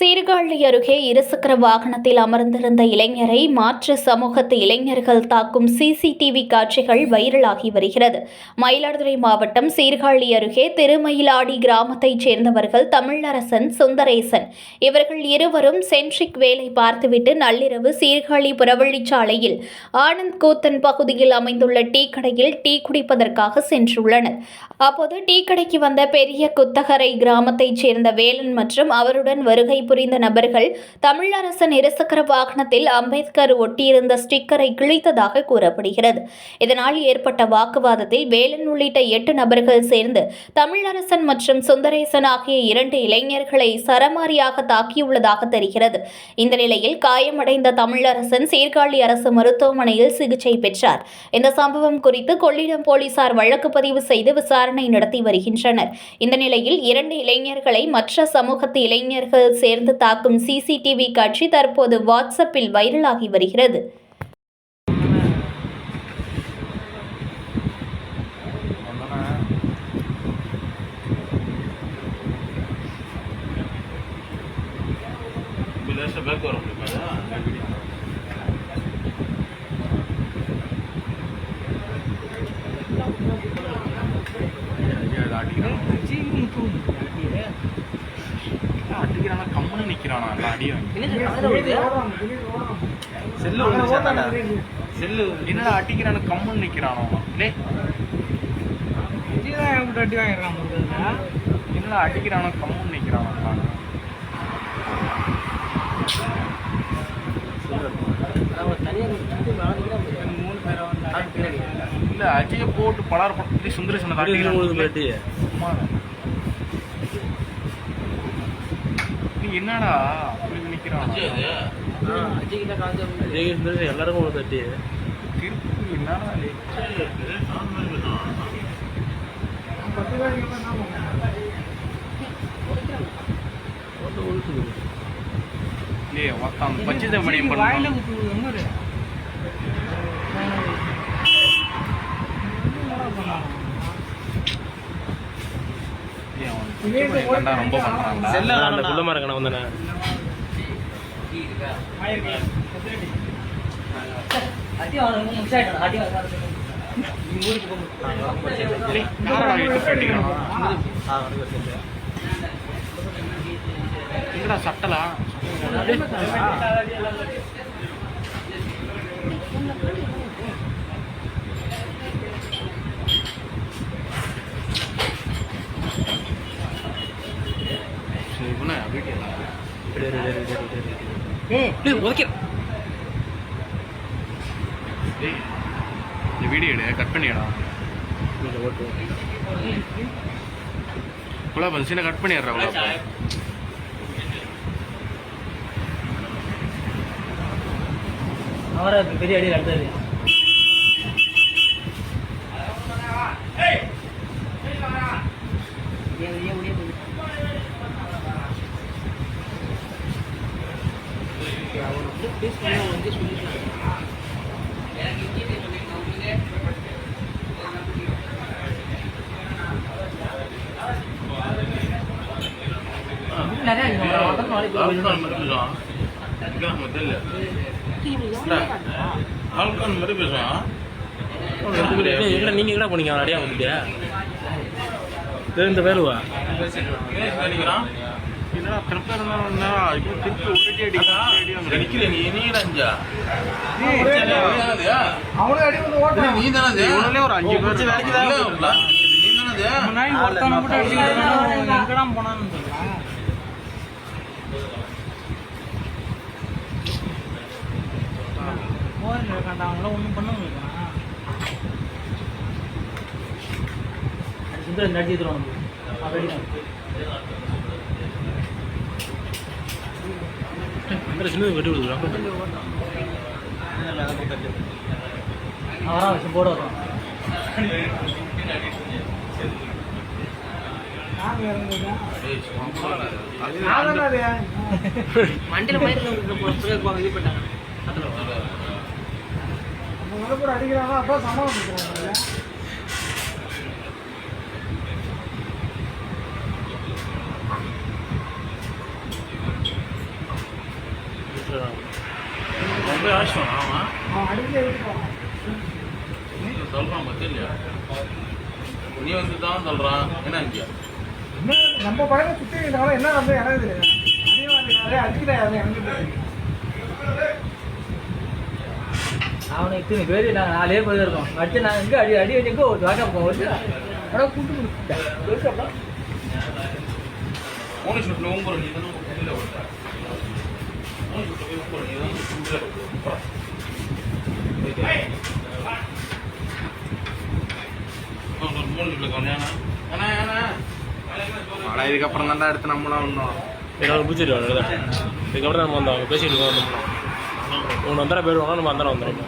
சீர்காழி அருகே இருசக்கர வாகனத்தில் அமர்ந்திருந்த இளைஞரை மாற்று சமூகத்து இளைஞர்கள் தாக்கும் சிசிடிவி காட்சிகள் வைரலாகி வருகிறது. மயிலாடுதுறை மாவட்டம் சீர்காழி அருகே திருமயிலாடி கிராமத்தைச் சேர்ந்தவர்கள் தமிழரசன் சுந்தரேசன். இவர்கள் இருவரும் சென்ட்ரிக் வேலை பார்த்துவிட்டு நள்ளிரவு சீர்காழி புறவழிச்சாலையில் ஆனந்த் கூத்தன் பகுதியில் அமைந்துள்ள டீ கடையில் டீ குடிப்பதற்காக சென்றுள்ளனர். அப்போது டீ கடைக்கு வந்த பெரிய குத்தகரை கிராமத்தைச் சேர்ந்த வேலன் மற்றும் அவருடன் வருகை புரிந்த நபர்கள் தமிழரசன் இருசக்கர வாகனத்தில் அம்பேத்கர் ஒட்டியிருந்த ஸ்டிக்கரை கிழித்ததாக கூறப்படுகிறது. இதனால் ஏற்பட்ட வாக்குவாதத்தில் வேலன் உள்ளிட்ட எட்டு நபர்கள் சேர்ந்து தமிழரசன் மற்றும் சுந்தரேசன் ஆகிய இரண்டு இளைஞர்களை சரமாரியாக தாக்கியுள்ளதாக தெரிகிறது. இந்த நிலையில் காயமடைந்த தமிழரசன் சீர்காழி அரசு மருத்துவமனையில் சிகிச்சை பெற்றார். இந்த சம்பவம் குறித்து கொள்ளிடம் போலீசார் வழக்கு பதிவு செய்து விசாரணை நடத்தி வருகின்றனர். இந்த நிலையில் இரண்டு இளைஞர்களை மற்ற சமூகத்து இளைஞர்கள் சேர்ந்து தாக்கும் சிசிடிவி காட்சி தற்போது வாட்ஸ்அப்பில் வைரலாகி வருகிறது. லேசாக பேக் வர முடியுமா அடிக்கிறானா கம்முன்னு நிக்கிறானா எல்லாம் அடி வாங்கி செல்லு வந்து செல்லு என்னடா அடிக்கிறான கம்முன்னு நிக்கிறானோ லே என்னடா அடிக்கிறானோ கம்முன்னு நிக்கிறானோ இல்ல அஜய போட்டு பலார் படத்துல சுந்தரேசனை தாட்டி நீ என்னடா அப்படி நிக்கிறான் எல்லாருக்கும் ஒரு தட்டி. திருப்பி என்னடா? லே ஒருத்தன் பச்சித மணி தான்டா ரொம்ப பண்றான்டா அந்த கட்டிக்கிறான் எங்கடா சட்டலா? சரி இவனை வீட்டில் டேய் இந்த வீடியோ எடு கட் பண்ணிடா குலாபன் சீனை கட் பண்ணிடுறா குலாபன் அவரை பெரிய அடி அடுத்தது ஆல்கான் மாதிரி பேசுவான். எங்கடா நீங்க எங்கடா போனீங்க? அடியா வந்துட்டியா தெரிந்த பேருவா? என்னடா திருப்பி இருந்தா இப்போ திருப்பி ஒரு அடி அடிக்கிறான் அடிக்கல நீ நீ அஞ்சா அவனும் அடி வந்து ஓட்டான் நீ தானே இவனுலே ஒரு அஞ்சு பேர் வேலைக்கு தான் நீ தானே சுந்தரம் வெட்டி விடுறான் அவரான் வச்சு போட வரும் நாங்க இறங்குதா நாதானே அது வண்டியில் பயிர் இது பண்ணாங்க அவங்க வந்து கூட அடிக்கிறாங்க அப்போ சமாளிக்கிறாங்க எடுத்துப்பான் சொல்றான் பத்தி இல்லையா நீ வந்து தான் சொல்கிறான் என்ன இங்க நம்ம பையனை சுத்தி இருந்தாலும் என்ன நம்ம எனக்கு அவனை இத்தனை பேர் நாங்கள் நாலே பேர் இருக்கோம் அடுத்து நாங்கள் எங்கே அடி அடி வச்சுக்கோ ஒரு வாக்கா போவோம் ஆனால் கூட்டு கொடுத்தேன் மூணு இதுக்கப்புறம் தானே தான் இதுக்கப்புறம் தான்டா எடுத்து நம்மளாம் வந்தோம். என்னால் பிடிச்சிட்டு இதுக்கப்புறம் நம்ம வந்தோம் பேசிட்டு இருக்கோம். உன்னை வந்தால் போயிடுவாங்க நம்ம வந்தாலும் வந்துடும்